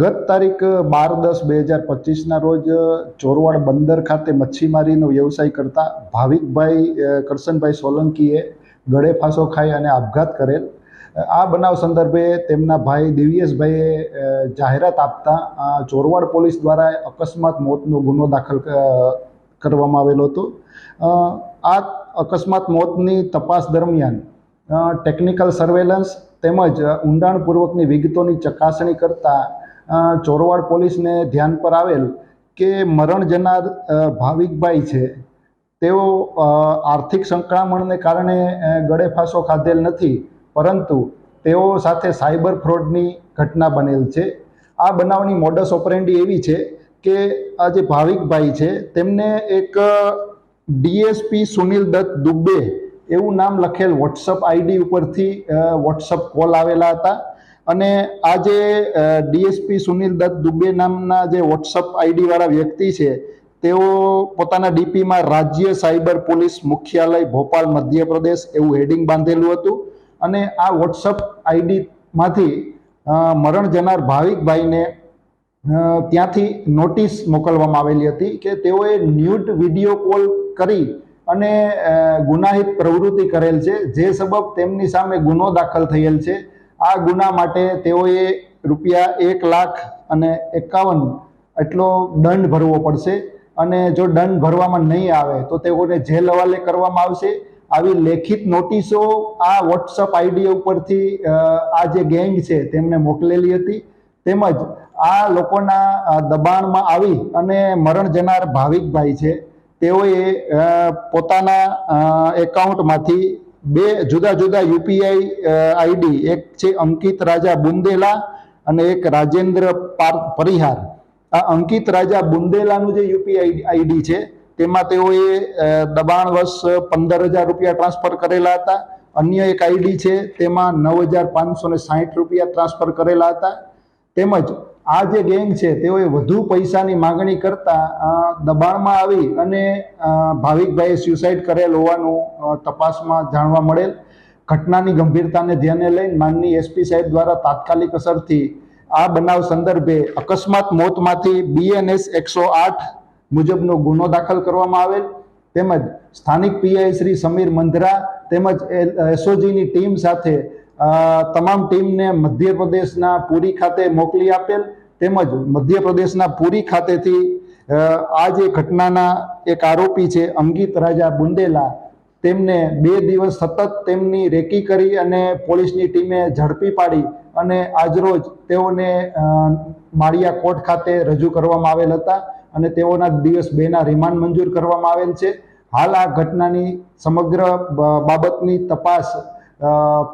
ગત તારીખ બાર દસ બે હજાર પચીસના રોજ ચોરવાડ બંદર ખાતે મચ્છીમારીનો વ્યવસાય કરતા ભાવિકભાઈ કરશનભાઈ સોલંકીએ ગળે ફાંસો ખાઈ અને આપઘાત કરેલ. આ બનાવ સંદર્ભે તેમના ભાઈ દિવ્યેશભાઈએ જાહેરાત આપતા ચોરવાડ પોલીસ દ્વારા અકસ્માત મોતનો ગુનો દાખલ કરવામાં આવેલો હતો. આ અકસ્માત મોતની તપાસ દરમિયાન ટેકનિકલ સર્વેલન્સ તેમજ ઊંડાણપૂર્વકની વિગતોની ચકાસણી કરતાં ચોરવાડ પોલીસને ધ્યાન પર આવેલ કે મરણ જનાર ભાવિકભાઈ છે, તેઓ આર્થિક સંકળામણને કારણે ગળેફાંસો ગળે ફાંસો ખાધેલ નથી, પરંતુ તેઓ સાથે સાયબર ફ્રોડની ઘટના બનેલ છે. આ બનાવની મોડસ ઓપરેન્ડી એવી છે કે આ જે ભાવિકભાઈ છે, તેમને એક ડીએસપી સુનિલ દત્ત દુબે એવું નામ લખેલ વોટ્સઅપ આઈડી ઉપરથી વોટ્સઅપ કોલ આવેલા હતા. અને આ જે ડીએસપી સુનિલ દત્ત દુબે નામના જે વોટ્સઅપ આઈડીવાળા વ્યક્તિ છે, તેઓ પોતાના ડીપીમાં રાજ્ય સાયબર પોલીસ મુખ્યાલય ભોપાલ, મધ્યપ્રદેશ એવું હેડિંગ બાંધેલું હતું. અને આ વોટ્સઅપ આઈડીમાંથી મરણ જનાર ભાવિકભાઈને ત્યાંથી નોટિસ મોકલવામાં આવેલી હતી કે તેઓએ ન્યૂડ વીડિયો કોલ કરી અને ગુનાહિત પ્રવૃત્તિ કરેલ છે. જે સબબ તેમની સામે ગુનો દાખલ થયેલ છે. આ ગુના માટે તેઓએ રૂપિયા એક લાખ અને એકાવન એટલો દંડ ભરવો પડશે. અને જો દંડ ભરવામાં નહીં આવે, તો તેઓને જેલ હવાલે કરવામાં આવશે. આવી લેખિત નોટિસો આ વોટ્સઅપ આઈડી ઉપરથી આ જે ગેંગ છે તેમને મોકલેલી હતી. તેમજ આ લોકોના દબાણમાં આવી અને મરણ જનાર ભાવિકભાઈ છે, તેઓએ પોતાના એકાઉન્ટમાંથી બે જુદા જુદા યુપીઆઈ આઈડી. એક છે અંકિત રાજા બુંદેલા અને એક રાજેન્દ્ર પાર, પરિહાર. આ અંકિત રાજા બુંદેલાનું જે યુપીઆઈ આઈડી છે, તેમાં તેઓએ દબાણ વર્ષ પંદર હજાર રૂપિયા ટ્રાન્સફર કરેલા હતા. અન્ય એક આઈડી છે, તેમાં નવ હજાર પાંચસો ને સાહીઠ રૂપિયા ટ્રાન્સફર કરેલા હતા. તેમજ આ જે ગેંગ છે, તેઓએ વધુ પૈસાની માગણી કરતા દબાણમાં આવી અને ભાવિકભાઈએ સ્યુસાઇડ કરેલ હોવાનું તપાસમાં જાણવા મળેલ. ઘટનાની ગંભીરતાને ધ્યાને લઈને માનની એસપી સાહેબ દ્વારા તાત્કાલિક અસરથી આ બનાવ સંદર્ભે અકસ્માત મોતમાંથી બીએનએસ એકસો આઠ મુજબનો ગુનો દાખલ કરવામાં આવેલ. તેમજ સ્થાનિક પીઆઈ શ્રી સમીર મંધરા તેમજ એસઓજીની ટીમ સાથે તમામ ટીમને મધ્યપ્રદેશના પુરી ખાતે મોકલી આપેલ તેમજ મધ્યપ્રદેશના પુરી ખાતેથી આ જે ઘટનાના એક આરોપી છે અંકિત રાજા બુંદેલા, તેમને બે દિવસ સતત તેમની રેકી કરી અને પોલીસની ટીમે ઝડપી પાડી અને આજરોજ તેઓને માળિયા કોર્ટ ખાતે રજૂ કરવામાં આવેલ હતા અને તેઓના દિવસ બેના રિમાન્ડ મંજૂર કરવામાં આવેલ છે. હાલ આ ઘટનાની સમગ્ર બાબતની તપાસ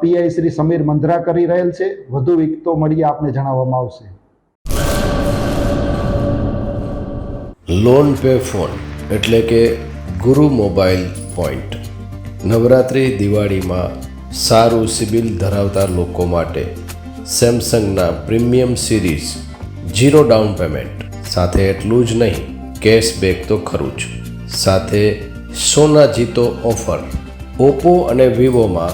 પીઆઈ શ્રી સમીર મંધરા કરી રહેલ છે. વધુ વિગતો મળી આપને જણાવવામાં આવશે. લોન પે ફોન એટલે કે ગુરુ મોબાઈલ પોઈન્ટ. નવરાત્રિ દિવાળીમાં સારું સિબિલ ધરાવતા લોકો માટે સેમસંગના premium series zero down payment. સાથે એટલું જ નહીં, કેશબેક તો ખરું જ. સાથે સોના જીતો ઓફર, ઓપ્પો અને વિવોમાં